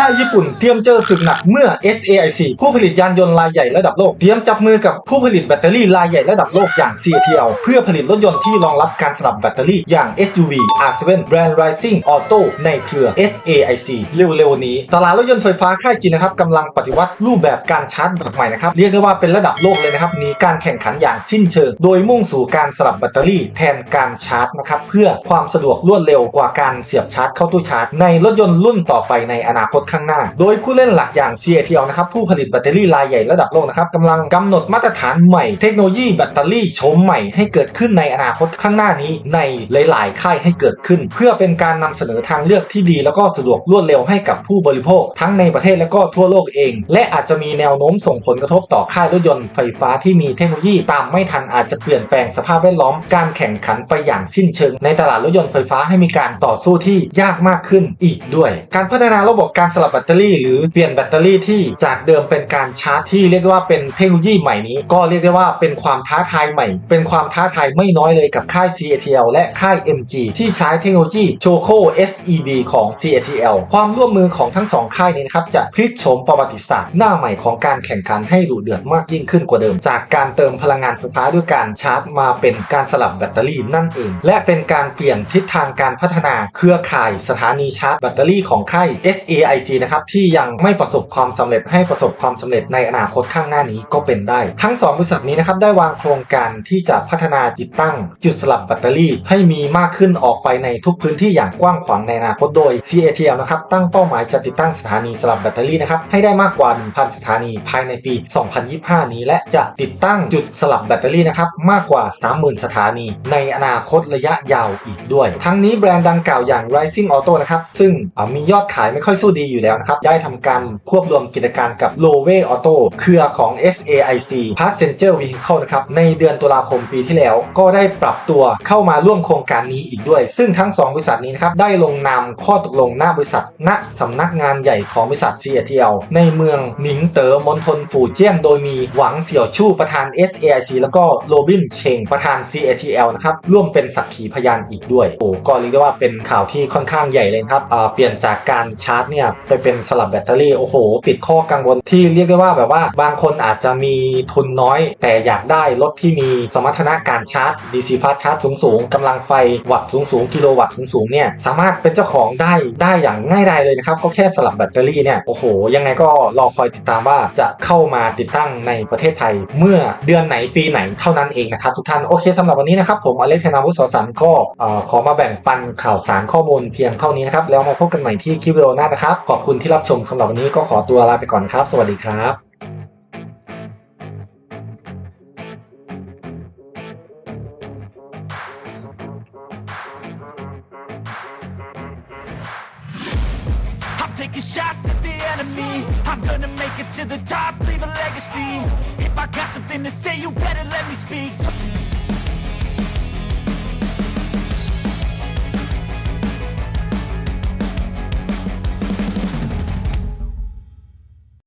ค่ายญี่ปุ่นเตรียมเจอศึกหนักเมื่อ SAIC ผู้ผลิตยานยนต์รายใหญ่ระดับโลกเตรียมจับมือกับผู้ผลิตแบตเตอรี่รายใหญ่ระดับโลกอย่าง CATL เพื่อผลิตรถยนต์ที่รองรับการสลับแบตเตอรี่อย่าง SUV R7 Brand Rising Auto ในเครือ SAIC เร็วๆนี้ ตลาดรถยนต์ไฟฟ้าค่ายจีนนะครับกำลังปฏิวัติรูปแบบการชาร์จแบบใหม่นะครับเรียกได้ว่าเป็นระดับโลกเลยนะครับหนีการแข่งขันอย่างสิ้นเชิง โดยมุ่งสู่การสลับแบตเตอรี่แทนการชาร์จนะครับเพื่อความสะดวกรวดเร็วกว่าการเสียบชาร์จเข้าตู้ชาร์จ ในรถยนต์รุ่นต่อไปในอนาคตข้างหน้า โดยผู้เล่นหลักอย่าง CATL นะครับผู้ผลิตแบตเตอรี่รายใหญ่ระดับโลกนะครับกำลังกำหนดมาตรฐานใหม่เทคโนโลยีแบตเตอรี่โฉมใหม่ให้เกิดขึ้นในอนาคตข้างหน้านี้ในหลาย ๆ ค่ายให้เกิดขึ้น เพื่อเป็นการนำเสนอทางเลือกที่ดี แล้วก็สะดวกรวดเร็วให้กับผู้บริโภค ทั้งในประเทศและก็ทั่วโลกเอง และอาจจะมีแนวโน้มส่งผลกระทบต่อค่ายรถยนต์ไฟฟ้าที่มีเทคโนโลยีตามไม่ทันอาจจะเปลี่ยนแปลงสภาพแวดล้อมการแข่งขันไปอย่างสิ้นเชิง ในตลาดรถยนต์ไฟฟ้าให้มีการต่อสู้ที่ยากมากขึ้นอีกด้วย การพัฒนาระบบการสลับแบตเตอรี่หรือเปลี่ยนแบตเตอรี่ที่จากเดิมเป็นการชาร์จที่เรียกว่าเป็นเทคโนโลยีใหม่นี้ ก็เรียกได้ว่าเป็นความท้าทายใหม่ เป็นความท้าทายไม่น้อยเลยกับค่าย CATL และค่าย MG ที่ใช้เทคโนโลยี Choco SEB ของ CATL ความร่วมมือของทั้งสองค่ายนี้นะครับจะพลิกโฉมประวัติศาสตร์หน้าใหม่ของการแข่งขันให้ดุเดือดมากยิ่งขึ้นกว่าเดิม จากการเติมพลังงานไฟฟ้าด้วยการชาร์จมาเป็นการสลับแบตเตอรี่นั่นเอง และเป็นการเปลี่ยนทิศทางการพัฒนาเครือข่ายสถานีชาร์จแบตเตอรี่ของค่าย SEA. IC นะครับที่ยังไม่ประสบความสำเร็จให้ประสบความสำเร็จในอนาคตข้างหน้านี้ก็เป็นได้ ทั้งสองบริษัทนี้นะครับได้วางโครงการที่จะพัฒนาติดตั้งจุดสลับแบตเตอรี่ ให้มีมากขึ้นออกไปในทุกพื้นที่อย่างกว้างขวางในอนาคตโดย CATL นะครับตั้งเป้าหมายจะติดตั้งสถานีสลับแบตเตอรี่นะครับให้ได้มากกว่า 1,000 สถานีภายในปี 2025 นี้และจะติดตั้งจุดสลับแบตเตอรี่นะครับมากกว่า 30,000 สถานี ในอนาคตระยะยาวอีกด้วย ทั้งนี้แบรนด์ดังกล่าวอย่าง Rising Auto นะครับซึ่งมียอดขายไม่ค่อยสู้ดีอยู่แล้วนะครับ ได้ทำการควบรวมกิจการกับ l o w e Auto เครือของ SAIC Passenger Vehicle นะครับ ในเดือนตุลาคมปีที่แล้ว ก็ได้ปรับตัวเข้ามาร่วมโครงการนี้อีกด้วย ซึ่งทั้ง 2 บริษัทนี้นะครับ ได้ลงนามข้อตกลงหน้าบริษัท ณสำนักงานใหญ่ของบริษัท CATL ในเมืองหนิงเต๋อมณฑลฝูเจี้ยนโดยมีหวังเสี่ยวชู่ประธาน SAIC แล้วก็โรบินเชงประธาน CATL นะครับร่วมเป็นสักขีพยานอีกด้วยโอ้ก็เรียกได้ว่าเป็นข่าวที่ค่อนข้างใหญ่เลยครับเปลี่ยนจากการชาร์จเนี่ยไปเป็นสลับแบตเตอรี่โอ้โหปิดข้อกังวลที่เรียกได้ว่าแบบว่า บางคนอาจจะมีทุนน้อย แต่อยากได้รถที่มีสมรรถนะการชาร์จ DC fast ชาร์จสูงๆกำลังไฟวัตต์สูงๆกิโลวัตต์สูงๆเนี่ยสามารถเป็นเจ้าของได้ได้อย่างง่ายดายเลยนะครับก็แค่สลับแบตเตอรี่เนี่ยโอ้โห ยังไงก็รอคอยติดตามว่าจะเข้ามาติดตั้งในประเทศไทย เมื่อเดือนไหนปีไหนเท่านั้นเองนะครับทุกท่านโอเคสำหรับวันนี้นะครับผมอเล็กธนาวุฒิสสันก็ขอมาแบ่งปันข่าวสารข้อมูลเพียงเท่านี้นะครับแล้วมาพบกันใหม่ที่คลิปวิดีโอหน้านะครับขอบคุณที่รับชมสำหรับวันนี้ก็ขอตัวลาไปก่อนครับ สวัสดีครับ I'm taking shots at the enemy. I'm gonna make it to the top, leave a legacy. If I got something to say, you better let me speak.